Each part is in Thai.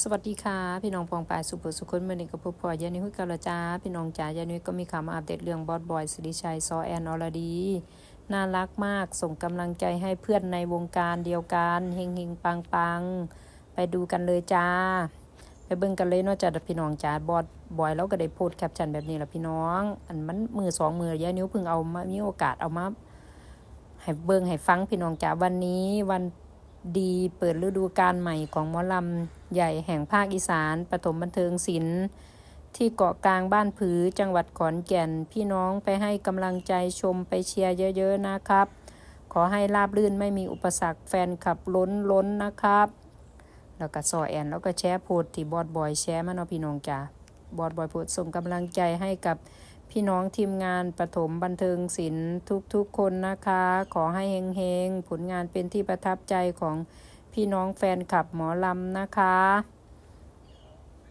สวัสดีค่ะ พี่น้องปองปายสุภสุคนเมื่อนี้กับพบพอยานิหุยกาลจ้า พี่น้องจ๋ายานิหุยก็มีข่าวมาอัปเดตเรื่องบอสบอยสิริชัยซอแอนอรดี น่ารักมากส่งกำลังใจให้เพื่อนในวงการเดียวกันเฮงเฮงปังปังไปดูกันเลยจ้า ไปเบิ่งกันเลยนอกจากพี่น้องจ๋าบอสบอยแล้วก็ได้โพสแคปชั่นแบบนี้แหละพี่น้อง อันมันมือสองมือยานิ้วเพิ่งเอามามีโอกาสเอามาให้เบิ่งให้ฟังพี่น้องจ๋าวันนี้วัน ดีเปิดฤดูกาลใหม่ของหมอลำใหญ่แห่งภาคอีสานปฐมบันเทิงศิลป์ที่เกาะกลางบ้านผือจังหวัดขอนแก่น พี่น้องไปให้กำลังใจชมไปเชียร์เยอะๆนะครับ ขอให้ราบรื่นไม่มีอุปสรรคแฟนขับล้นล้นนะครับ แล้วก็ซอแอน แล้วก็แชร์โพสต์ที่บอดบอยแชร์มาเนาะพี่น้องจ๋าบอดบอยโพสต์ส่งกำลังใจให้กับ พี่น้องทีมงานปฐมบันเทิงศิลป์ทุกๆคนนะคะ ขอให้เฮงๆ ผลงานเป็นที่ประทับใจของพี่น้องแฟนคลับหมอลำนะคะ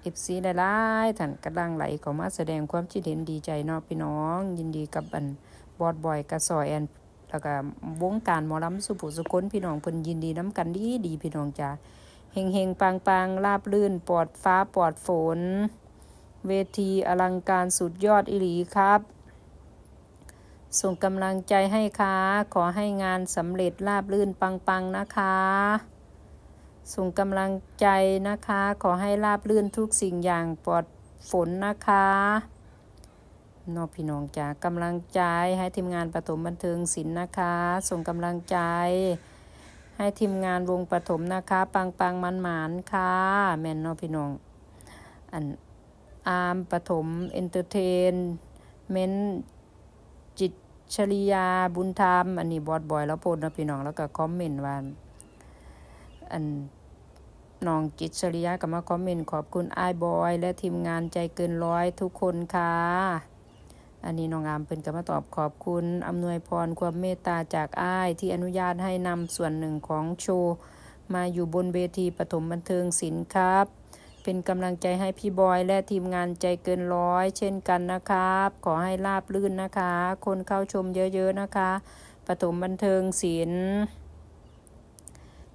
เอฟซีหลายๆท่านกำลังไหลเข้ามาแสดงความคิดเห็นดีใจเนาะพี่น้อง ยินดีกับอันบอดบอยกระสอยแอนแล้วก็วงการหมอลำสุภุสุคนพี่น้องเพิ่นยินดีน้ำกันดีดีพี่น้องจ้าเฮงเฮงๆปังๆราบลื่นปลอดฟ้าปลอดฝน เวทีอลังการสุดยอดอิหลีครับ ส่งกำลังใจให้ค่ะขอให้งานสำเร็จราบรื่นปังๆนะคะ ส่งกำลังใจนะคะ ขอให้ราบรื่นทุกสิ่งอย่างปลอดฝนนะคะนอพี่น้องจ๋ากำลังใจให้ทีมงานปฐมบันเทิงศิลป์นะคะ ส่งกำลังใจ ให้ทีมงานวงปฐมนะคะ ปังปังมันหมานค่ะ แม่นนอพี่น้อง อัน อาร์มปฐมเอนเตอร์เทนเมนจิตชริยาบุญธรรม อันนี้บอดบอยแล้วโพสต์นะพี่น้องแล้วก็คอมเมนต์ว่าอันน้องจิตชริยาก็มาคอมเมนต์ขอบคุณไอ้บอยและทีมงานใจเกินร้อยทุกคนค่ะอันนี้น้องอามเป็นก็มาตอบขอบคุณอำนวยพรความเมตตาจากอ้ายที่อนุญาตให้นำส่วนหนึ่งของโชว์ มาอยู่บนเวทีปฐมบันเทิงศิลป์ครับ เป็นกำลังใจให้พี่บอยและทีมงานใจเกินร้อย เช่นกันนะครับ ขอให้ราบลื่นนะคะ คนเข้าชมเยอะๆนะคะปฐมบันเทิงศิลป์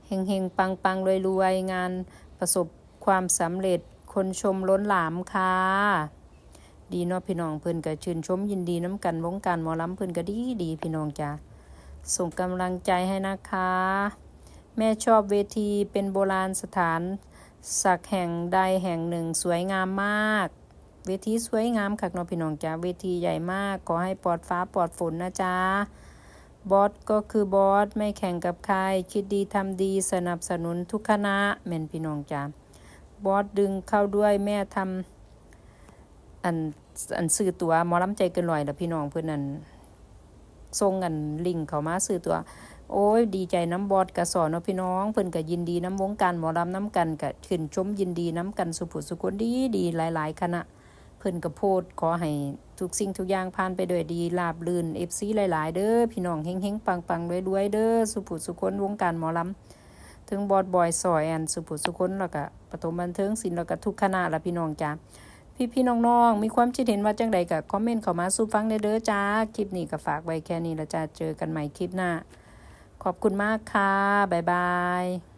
เฮงๆ ปังๆรวยๆ งานประสบความสำเร็จคนชมล้นหลามค่ะดีเนาะพี่น้องเพิ่อนก็ชื่นชมยินดีน้ำกันวงการหมอลำเพิ่อนก็ดีดีพี่น้องจ้าส่งกำลังใจให้นะคะ แม่ชอบเวทีเป็นโบราณสถาน สักแห่งใดแห่งหนึ่งสวยงามมาก เวทีสวยงามค่ะน้องพี่น้องจ้าเวทีใหญ่มากขอให้ปลอดฟ้าปลอดฝนนะจ๊ะบอสก็คือบอสไม่แข่งกับใคร คิดดีทำดีสนับสนุนทุกคณะแม่นพี่น้องจ้าบอสดึงเข้าด้วยแม่ทำอันอันซื้อตัวหมอลำใจเกินร้อยแล้วพี่น้องเพื่อนนั่นส่งกันลิงเขามาซื้อตัว โอ้ยดีใจน้ำบอดกระสอนเนาะพี่น้อง เพิ่นก็ยินดีน้ำวงการหมอลำน้ำกันก็ขึ้นชมยินดีน้ำกันสุผุสุคนดีดีหลาย ๆ คณะ เพิ่นก็โพดขอให้ทุกสิ่งทุกอย่างผ่านไปด้วยดีราบรื่นเอฟซีหลาย ๆ เด้อพี่น้องเฮงๆปังๆรวยๆเด้อสุผุสุคนวงการหมอลำถึงบอดบอยซอยแอนสุผุสุคนแล้วก็ปฐมบันเทิงศิลป์แล้วก็ทุกคณะละพี่น้องจ้าพี่พี่น้องๆ มีความคิดเห็นว่าจังใดก็คอมเมนต์เข้ามาสู่ฟังได้เด้อจ้า คลิปนี้ก็ฝากไว้แค่นี้ละจ้า เจอกันใหม่คลิปหน้า ขอบคุณมากค่ะ บ๊ายบาย